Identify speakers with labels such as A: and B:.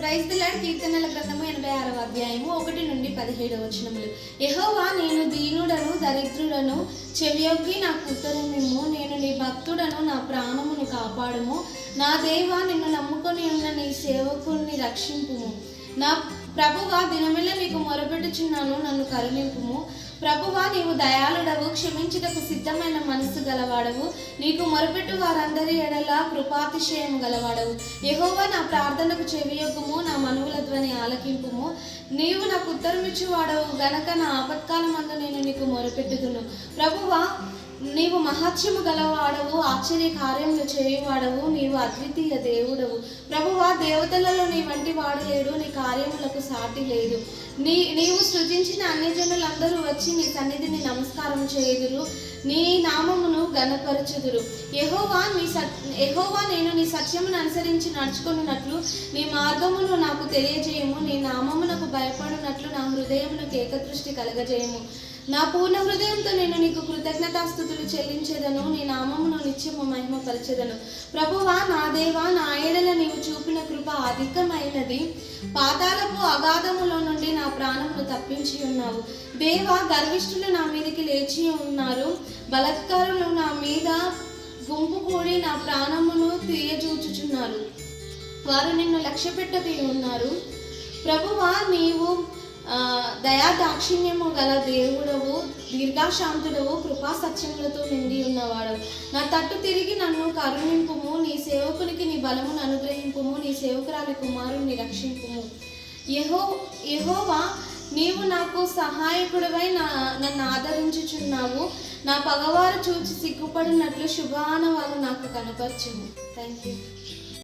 A: Praise దిలాడ్ కీర్తనల గ్రంథము ఎనభై ఆరవ అధ్యాయము ఒకటి నుండి పదిహేడవ వచనములు. యహోవా నేను దీనుడను దరిద్రుడను చెవియొగ్గి నాకు ఉత్తరమిమ్ము నేను నీ భక్తుడను నా ప్రాణమును కాపాడము. నా దేవా నిన్ను నమ్ముకొని ఉన్న నీ సేవకుని రక్షింపుము. నా ప్రభువా దినమిల్ల నీకు మొరపెట్టుచున్నాను నన్ను కరుణింపుము. ప్రభువా నీవు దయాళుడవు క్షమించుటకు సిద్ధమైన మనస్సు గలవాడవు. నీకు మొరపెట్టు వారందరి ఎడల కృపాతిశయం గలవాడవు. యహోవా నా ప్రార్థనకు చెవియొగ్గుము నా మనువుల ధ్వని ఆలకింపుము. నీవు నాకు ఉత్తరమిచ్చువాడవు గనక నా ఆపత్కాలమందు నేను నీకు మొరపెట్టుదును. ప్రభువా నీవు మహత్యము గలవాడవు ఆశ్చర్య కార్యములు చేయువాడవు నీవు అద్వితీయ దేవుడవు. ప్రభువా దేవతలలో నీ వంటి వాడు లేడు నీ కార్యములకు సాటి లేదు. నీ నీవు సృజించిన అన్ని జనులందరూ వచ్చి నీ సన్నిధిని నమస్కారం చేయుదురు. నీ నామమును గణపరచుదురు ఎహోవా నీ సత్ యెహోవా నేను నీ సత్యమును అనుసరించి నడుచుకున్నట్లు నీ మార్గమును నాకు తెలియజేయము. నీ నామమునకు భయపడినట్లు నా హృదయమునకు ఏకదృష్టి కలగజేయము. నా పూర్ణ హృదయంతో నేను నీకు కృతజ్ఞతాస్థుతులు చెల్లించేదను. నీ నామమును నిత్యము మహిమపరచెదను. ప్రభువా నా దేవా నా ఏడల నీవు చూపిన కృప అధికమైనది. పాతాలపు అగాధములో నుండి ప్రాణమును తప్పించి ఉన్నావు. దేవా గర్విష్ఠులు నా మీదకి లేచి ఉన్నారు. బలత్కారులు నా మీద గుంపు కూడి నా ప్రాణమును తీయజూచుచున్నారు. వారు నిన్ను లక్ష్యపెట్టది ఉన్నారు. ప్రభువా నీవు దయా దాక్షిణ్యము గల దేవుడవు దీర్ఘాశాంతుడవు కృపా సత్యములతో నిండి ఉన్నవాడు. నా తట్టు తిరిగి నన్ను కరుణింపుము నీ సేవకునికి నీ బలమును అనుగ్రహింపుము నీ సేవకురాలి కుమారుని రక్షింపుము. యహో యహోవా నీవు నాకు సహాయకుడివై నా నన్ను ఆదరించుచున్నావు. నా పగవారు చూచి సిగ్గుపడినట్లు శుభాన వారు నాకు కనపరిచింది థ్యాంక్ యూ